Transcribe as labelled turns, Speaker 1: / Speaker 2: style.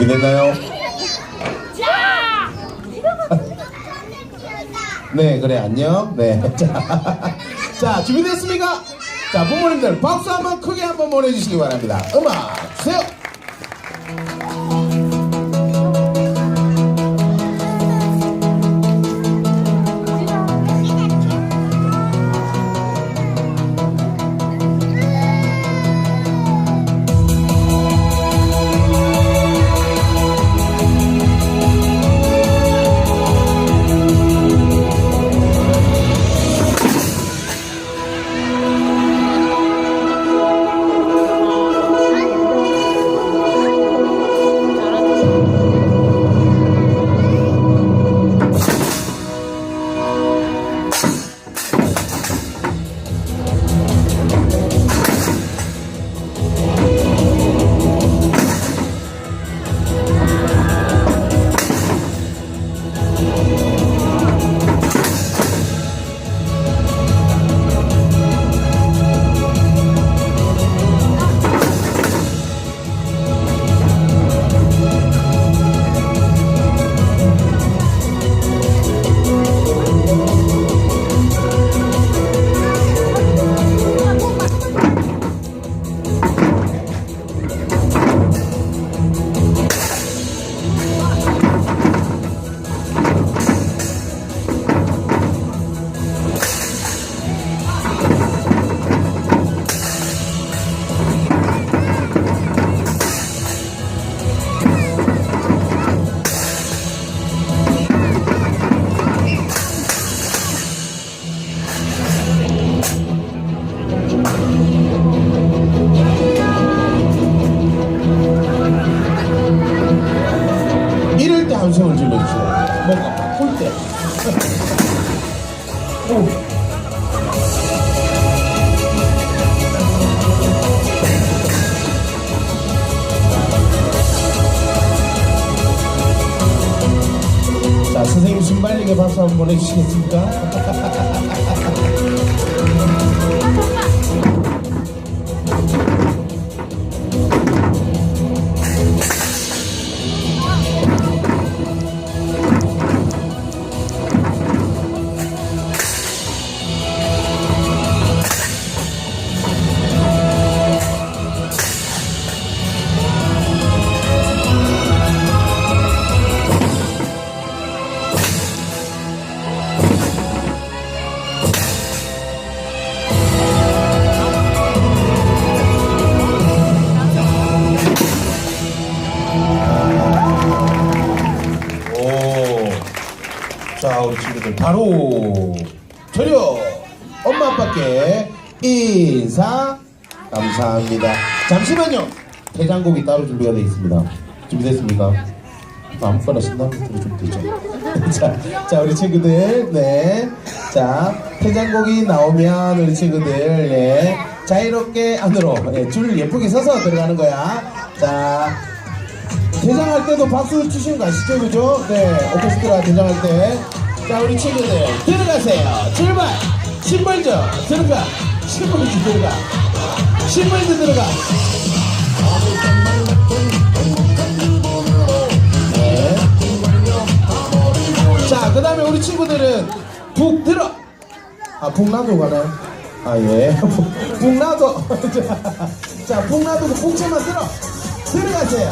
Speaker 1: 준비됐나요? 네, 그래, 안녕. 네. 자, 자, 준비됐습니까? 자, 부모님들 박수 한번 크게 한번 보내주시기 바랍니다. 음악 주세요. 때. 오. 자, 선생님 순발력에 박수 한번 보내주시겠습니까? 자, 우리 친구들 바로 저려 엄마 아빠께 인사 감사합니다. 잠시만요. 대장곡이 따로 준비가 되어 있습니다. 준비됐습니까? 아무거나 신나는 좀 되죠. 자, 자, 우리 친구들, 네. 자, 퇴장곡이 나오면 우리 친구들, 네. 자유롭게 안으로, 예, 줄 예쁘게 서서 들어가는 거야. 자, 대장할 때도 박수 주시는 거 아시죠? 그죠? 네, 오케스트라 대장할 때. 자, 우리 친구들, 들어가세요. 출발! 신발죠? 들어가! 신발도 들어가! 신발도 들어가! 네. 자, 그 다음에 우리 친구들은 북 들어! 아, 북나도 가나요? 아, 예. 북- 북나도. 자, 북나도 북채만 들어! 들어가세요.